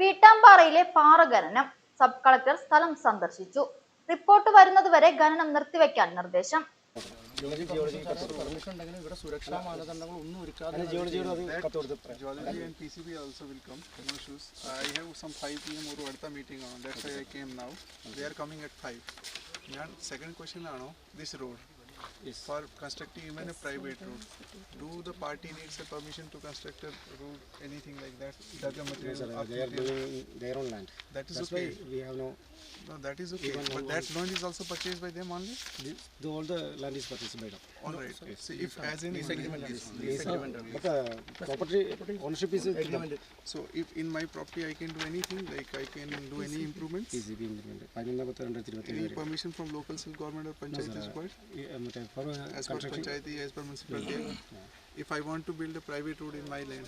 വീട്ടാമ്പാറയിലെ പാറ ഖനനം sub collector സ്ഥലം സന്ദർശിച്ചു. റിപ്പോർട്ട് വരുന്നതുവരെ ഖനനം നിർത്തിവെക്കാൻ നിർദ്ദേശം. ഇവിടെ സുരക്ഷാ മാനദണ്ഡങ്ങൾ ഒന്നും ദിസ് റോഡ് അത് കത്ത് കൊടുത്ത് Geology and PCB also will come, no issues. I have some 5 pm ഒരു അടുത്ത meeting ആണ്, that's why Yes. For constructing even yes, a private road. Do the party needs a permission to construct a road, anything like that? Does the material no, sir, they are doing their own land. That is That's okay. Why we have no... No, that is okay. But that land is also purchased by them only? The, all the land is purchased by them. All no, right. Sir. Yes. So if as in... Lease agreement. Lease. But uh, property ownership is... Agreement. So if in my property I can do anything, like I can do any improvements? Easy, implemented. Any permission from local self-government or panchayat is required? Um, for uh, as per panchayati, as per municipality. Yeah. Yeah. If I want to build a private road in my land,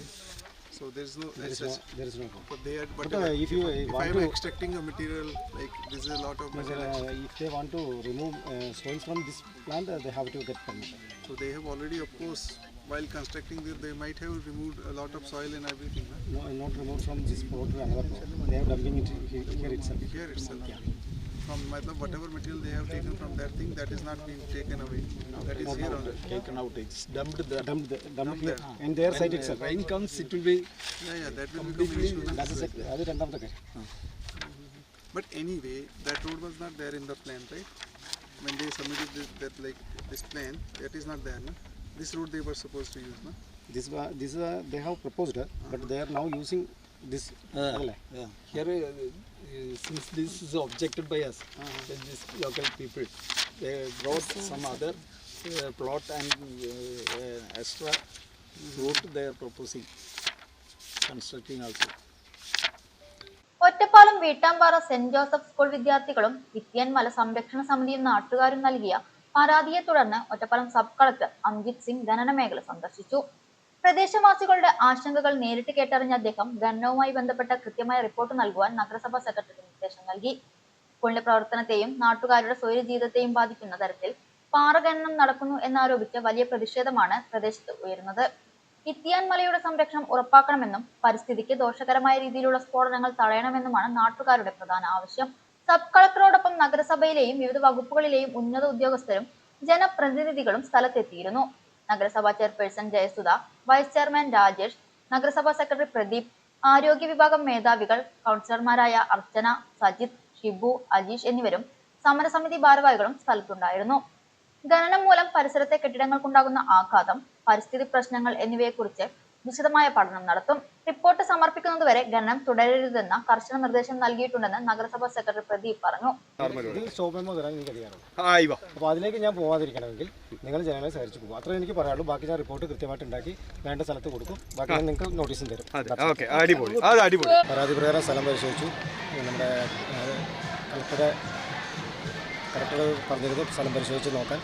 so there is no there is no, there is no. There, but, but uh, if you uh, if I am extracting a material like this is a lot of uh, material. if they want to remove uh, stones from this plant, they have to get permission. So they have already, of course, while constructing this, they might have removed a lot of soil and everything. No, no not removed from this port to another port. They are dumping it here, here itself. Here itself. Yeah from whatever material they have taken from that thing, that is not being taken away. That is here only. Taken out, it's dumped. Dumped, dumped there. And their site itself. Rain comes, it will be... Yeah, yeah, that will become issue. That's the other. But anyway, that road was not there in the plan, right? When they submitted this, that like this plan, that is not there, no? This road they were supposed to use, no? This was, this is, they have proposed, uh, but they are now using this. uh, Yeah. Here, uh, uh, since this is objected by us, uh, this local people, they brought some other uh, plot and uh, uh, extra route they are proposing, constructing also. Ottapalam Veettampara saint Joseph school വിദ്യാർത്ഥികളും വിത്യൻമല സംരക്ഷണ സമിതിയും നാട്ടുകാരും നൽകിയ പരാതിയെ തുടർന്ന് Ottapalam sub collector Amjith Singh ഖനന മേഖല സന്ദർശിച്ചു പ്രദേശവാസികളുടെ ആശങ്കകൾ നേരിട്ട് കേട്ടറിഞ്ഞ അദ്ദേഹം ഖനനവുമായി ബന്ധപ്പെട്ട കൃത്യമായ റിപ്പോർട്ട് നൽകുവാൻ നഗരസഭാ സെക്രട്ടറിക്ക് നിർദ്ദേശം നൽകി. സ്കൂളിന്റെ പ്രവർത്തനത്തെയും നാട്ടുകാരുടെ സ്വൈര്യ ജീവിതത്തെയും ബാധിക്കുന്ന തരത്തിൽ പാറ ഖനനം നടക്കുന്നു എന്നാരോപിച്ച് വലിയ പ്രതിഷേധമാണ് പ്രദേശത്ത് ഉയരുന്നത്. ഇത്തിയാൻ മലയുടെ സംരക്ഷണം ഉറപ്പാക്കണമെന്നും പരിസ്ഥിതിക്ക് ദോഷകരമായ രീതിയിലുള്ള സ്ഫോടനങ്ങൾ തടയണമെന്നുമാണ് നാട്ടുകാരുടെ പ്രധാന ആവശ്യം. സബ് കളക്ടറോടൊപ്പം നഗരസഭയിലെയും വിവിധ വകുപ്പുകളിലെയും ഉന്നത ഉദ്യോഗസ്ഥരും ജനപ്രതിനിധികളും സ്ഥലത്തെത്തിയിരുന്നു. നഗരസഭാ chairperson Jayasudha vice chairman Rajesh നഗരസഭാ സെക്രട്ടറി പ്രദീപ് ആരോഗ്യ വിഭാഗം മേധാവികൾ കൗൺസിലർമാരായ അർച്ചന സജിത് ഷിബു അജീഷ് എന്നിവരും സമരസമിതി ഭാരവാഹികളും സ്ഥലത്തുണ്ടായിരുന്നു. ഖനനം മൂലം പരിസരത്തെ കെട്ടിടങ്ങൾക്കുണ്ടാകുന്ന ആഘാതം പരിസ്ഥിതി പ്രശ്നങ്ങൾ എന്നിവയെക്കുറിച്ച് വിശദമായ പഠനം നടത്തും. റിപ്പോർട്ട് സമർപ്പിക്കുന്നതുവരെ ഖനനം തുടരരുതെന്ന കർശന നിർദ്ദേശം നൽകിയിട്ടുണ്ടെന്ന് നഗരസഭാ സെക്രട്ടറി പ്രദീപ് പറഞ്ഞു. അപ്പോൾ അതിലേക്ക് ഞാൻ പോവാതിരിക്കണമെങ്കിൽ നിങ്ങൾ ജനങ്ങളെ സഹകരിച്ചു പോകും അത്രയും എനിക്ക് പറയാനുള്ളൂ. ബാക്കി ഞാൻ റിപ്പോർട്ട് കൃത്യമായിട്ട് ഉണ്ടാക്കി വേണ്ട സ്ഥലത്ത് കൊടുക്കും. ബാക്കി ഞാൻ നിങ്ങൾക്ക് നോട്ടീസും തരും. ഓക്കെ. അടിപൊളി. അത് അടിപൊളി. പരാതി പ്രകാരം സ്ഥലം പരിശോധിച്ചു. നമ്മുടെ കളക്ടറെ കളക്ടർ പറഞ്ഞിരുന്നു സ്ഥലം പരിശോധിച്ച് നോക്കാൻ.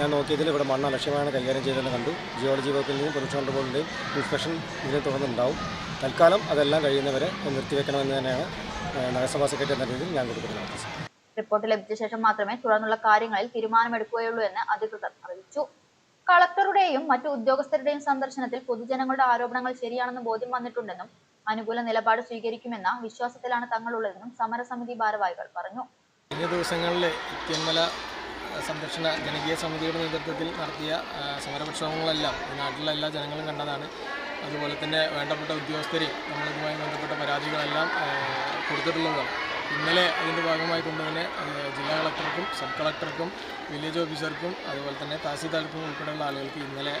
ഞാൻ നോക്കിയതിൽ ഇവിടെ മണ്ണ് അലക്ഷ്യമാണ് കൈകാര്യം ചെയ്തതെന്ന് കണ്ടു. ജിയോളജി വകുപ്പിന്റെയും നിന്നും കൺട്രോൾ കൺട്രോളിന്റെയും ഇൻസ്പെക്ഷൻ ഇതിനെ തുടർന്നുണ്ടാവും. തൽക്കാലം അതെല്ലാം കഴിയുന്നവരെ നിർത്തിവെക്കണമെന്ന് തന്നെയാണ് നഗരസഭാ സെക്രട്ടറി എന്ന രീതിയിൽ ഞാൻ കൊടുക്കുന്ന നോട്ടീസ് റിപ്പോർട്ട് ലഭിച്ച ശേഷം മാത്രമേ തുടർന്നുള്ള കാര്യങ്ങളിൽ തീരുമാനമെടുക്കുകയുള്ളൂ എന്ന് അധികൃതർ അറിയിച്ചു. കളക്ടറുടെയും മറ്റു ഉദ്യോഗസ്ഥരുടെയും സന്ദർശനത്തിൽ പൊതുജനങ്ങളുടെ ആരോപണങ്ങൾ ശരിയാണെന്ന് ബോധ്യം വന്നിട്ടുണ്ടെന്നും അനുകൂല നിലപാട് സ്വീകരിക്കുമെന്ന വിശ്വാസത്തിലാണ് തങ്ങളുള്ളതെന്നും സമരസമിതി ഭാരവാഹികൾ പറഞ്ഞു. കഴിഞ്ഞ ദിവസങ്ങളിൽ തെന്മല സംരക്ഷണ ജനകീയ സമിതിയുടെ നേതൃത്വത്തിൽ നടത്തിയ സമരപ്രക്ഷോഭങ്ങളെല്ലാം നാട്ടിലെ എല്ലാ ജനങ്ങളും കണ്ടതാണ്. അതുപോലെ തന്നെ വേണ്ടപ്പെട്ട ഉദ്യോഗസ്ഥരെയും നമ്മളിതുമായി ബന്ധപ്പെട്ട പരാതികളെല്ലാം കൊടുത്തിട്ടുള്ളതാണ്. ഇന്നലെ അതിന്റെ ഭാഗമായി കൊണ്ട് തന്നെ ജില്ലാ കളക്ടർക്കും സബ് കളക്ടർക്കും വില്ലേജ് ഓഫീസർക്കും അതുപോലെ തന്നെ തഹസീൽദാർക്കും ഉൾപ്പെടെയുള്ള ആളുകൾക്ക് ഇന്നലെ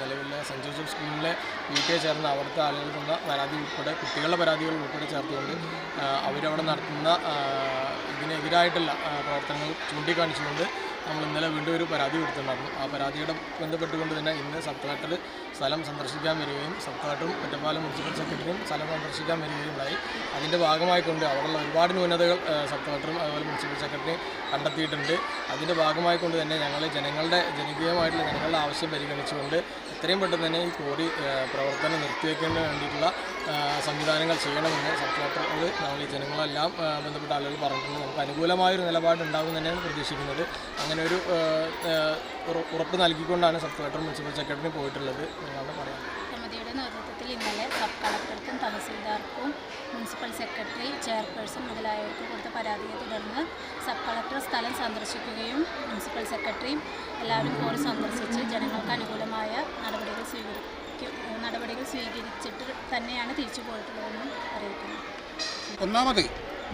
നിലവിലെ സെന്റ് ജോസഫ് സ്കൂളിലെ എ ചേർന്ന അവിടുത്തെ ആളുകൾക്കുള്ള പരാതി ഉൾപ്പെടെ കുട്ടികളുടെ പരാതികൾ ഉൾപ്പെടെ ചേർത്തുകൊണ്ട് അവരവിടെ നടത്തുന്ന ഇതിനെതിരായിട്ടുള്ള പ്രവർത്തനങ്ങൾ ചൂണ്ടിക്കാണിച്ചുകൊണ്ട് നമ്മൾ ഇന്നലെ വീണ്ടും ഒരു പരാതി കൊടുത്തിട്ടുണ്ടായിരുന്നു. ആ പരാതിയുടെ ബന്ധപ്പെട്ടുകൊണ്ട് തന്നെ ഇന്ന് സബ് കളക്ടർ സ്ഥലം സന്ദർശിക്കാൻ വരികയും സബ്കാട്ടും ഒറ്റപ്പാലം മുനിസിപ്പൽ സെക്രട്ടറിയും സ്ഥലം സന്ദർശിക്കാൻ വരികയും ഉണ്ടായി അതിന്റെ ഭാഗമായിക്കൊണ്ട് അവിടെയുള്ള ഒരുപാട് ന്യൂനതകൾ സബ് അതുപോലെ മുനിസിപ്പൽ സെക്രട്ടറിയും കണ്ടെത്തിയിട്ടുണ്ട്. അതിന്റെ ഭാഗമായിക്കൊണ്ട് തന്നെ ഞങ്ങൾ ജനങ്ങളുടെ ജനകീയമായിട്ടുള്ള ജനങ്ങളുടെ ആവശ്യം പരിഗണിച്ചുകൊണ്ട് എത്രയും പെട്ടെന്ന് തന്നെ ഈ ആ, പ്രവർത്തനം നിർത്തിവെക്കേണ്ടതിന് വേണ്ടിയിട്ടുള്ള സംവിധാനങ്ങൾ ചെയ്യണമെന്ന് സബ് കളക്ടറോട് നമ്മൾ ഈ ജനങ്ങളെല്ലാം ബന്ധപ്പെട്ട ആളുകൾ പറഞ്ഞിട്ടുണ്ട്. നമുക്ക് അനുകൂലമായൊരു നിലപാട് ഉണ്ടാകും തന്നെയാണ് പ്രതീക്ഷിക്കുന്നത്. അങ്ങനെ ഒരു ഉറപ്പ് നൽകിക്കൊണ്ടാണ് സബ് കളക്ടർ മുനിസിപ്പൽ സെക്രട്ടറി പോയിട്ടുള്ളത്. എന്നാണ് പറയാം. സമിതിയുടെ നേതൃത്വത്തിൽ ഇന്നലെ സബ് കളക്ടർക്കും തഹസീൽദാർക്കും മുനിസിപ്പൽ സെക്രട്ടറി ചെയർപേഴ്സൺ മുതലായവർക്ക് കൊടുത്ത പരാതിയെ തുടർന്ന് സബ് കളക്ടർ സ്ഥലം സന്ദർശിക്കുകയും മുനിസിപ്പൽ സെക്രട്ടറിയും എല്ലാവരും കൂടി സന്ദർശിച്ച് ജനങ്ങൾക്ക് അനുകൂലമായ നടപടികൾ സ്വീകരിക്കും നടപടികൾ സ്വീകരിച്ചിട്ട് തന്നെയാണ് തിരിച്ചു പോയിട്ടുള്ളതെന്നും അറിയിക്കുന്നു. ഒന്നാമത്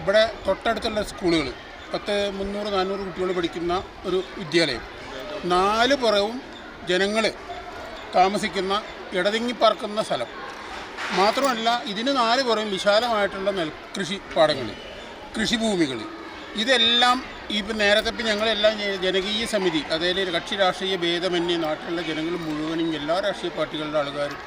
ഇവിടെ തൊട്ടടുത്തുള്ള സ്കൂളുകൾ പത്ത് മുന്നൂറ് നാനൂറ് കുട്ടികൾ പഠിക്കുന്ന ഒരു വിദ്യാലയം. നാല് പുറവും ജനങ്ങൾ താമസിക്കുന്ന ഇടതിങ്ങി പറക്കുന്ന സ്ഥലം. മാത്രമല്ല ഇതിന് നാല് പുറവും വിശാലമായിട്ടുള്ള നെൽകൃഷി പാടങ്ങൾ കൃഷിഭൂമികൾ ഇതെല്ലാം ഇപ്പം നേരത്തെ ഇപ്പം ഞങ്ങളെല്ലാം ജനകീയ സമിതി അതായത് കക്ഷി രാഷ്ട്രീയ ഭേദമന്യേ നാട്ടിലുള്ള ജനങ്ങൾ മുഴുവനും എല്ലാ രാഷ്ട്രീയ പാർട്ടികളുടെ ആൾക്കാരും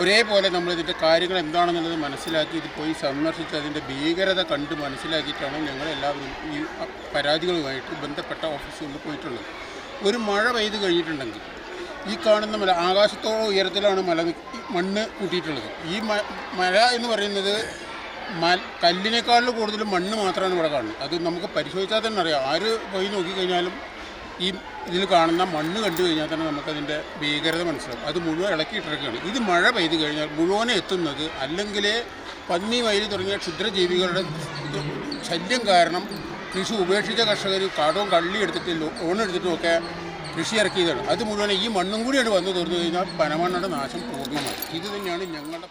ഒരേപോലെ നമ്മളിതിന്റെ കാര്യങ്ങൾ എന്താണെന്നുള്ളത് മനസ്സിലാക്കി ഇത് പോയി സന്ദർശിച്ച് അതിന്റെ ഭീകരത കണ്ട് മനസ്സിലാക്കിയിട്ടാണ് ഞങ്ങളെല്ലാവരും ഈ പരാതികളുമായിട്ട് ബന്ധപ്പെട്ട ഓഫീസുകളിൽ പോയിട്ടുള്ളത്. ഒരു മഴ പെയ്ത് കഴിഞ്ഞിട്ടുണ്ടെങ്കിൽ ഈ കാണുന്ന മല ആകാശത്തോളം ഉയരത്തിലാണ് മല മണ്ണ് കൂട്ടിയിട്ടുള്ളത്. ഈ മല എന്ന് പറയുന്നത് മൽ കല്ലിനേക്കാളിൽ കൂടുതൽ മണ്ണ് മാത്രമാണ് ഇവിടെ കാണുന്നത്. അത് നമുക്ക് പരിശോധിച്ചാൽ തന്നെ അറിയാം. ആര് പോയി നോക്കിക്കഴിഞ്ഞാലും ഈ ഇതിൽ കാണുന്ന മണ്ണ് കണ്ടു കഴിഞ്ഞാൽ തന്നെ നമുക്കതിന്റെ ഭീകരത മനസ്സിലാവും. അത് മുഴുവൻ ഇളക്കിയിട്ടിരിക്കുകയാണ് ഇത് മഴ പെയ്ത് കഴിഞ്ഞാൽ മുഴുവനെ എത്തുന്നത് അല്ലെങ്കിൽ പന്നി വയലി തുടങ്ങിയ ക്ഷുദ്രജീവികളുടെ ശല്യം കാരണം കൃഷി ഉപേക്ഷിച്ച കർഷകർ കടവും കള്ളി എടുത്തിട്ട് ലോൺ എടുത്തിട്ടും ഒക്കെ കൃഷി ഇറക്കിയതാണ്. അത് മുഴുവൻ ഈ മണ്ണും കൂടിയാണ് വന്നു തീർന്നു കഴിഞ്ഞാൽ പനമണ്ണയുടെ നാശം പൂർണമായി. ഇത് തന്നെയാണ് ഞങ്ങളുടെ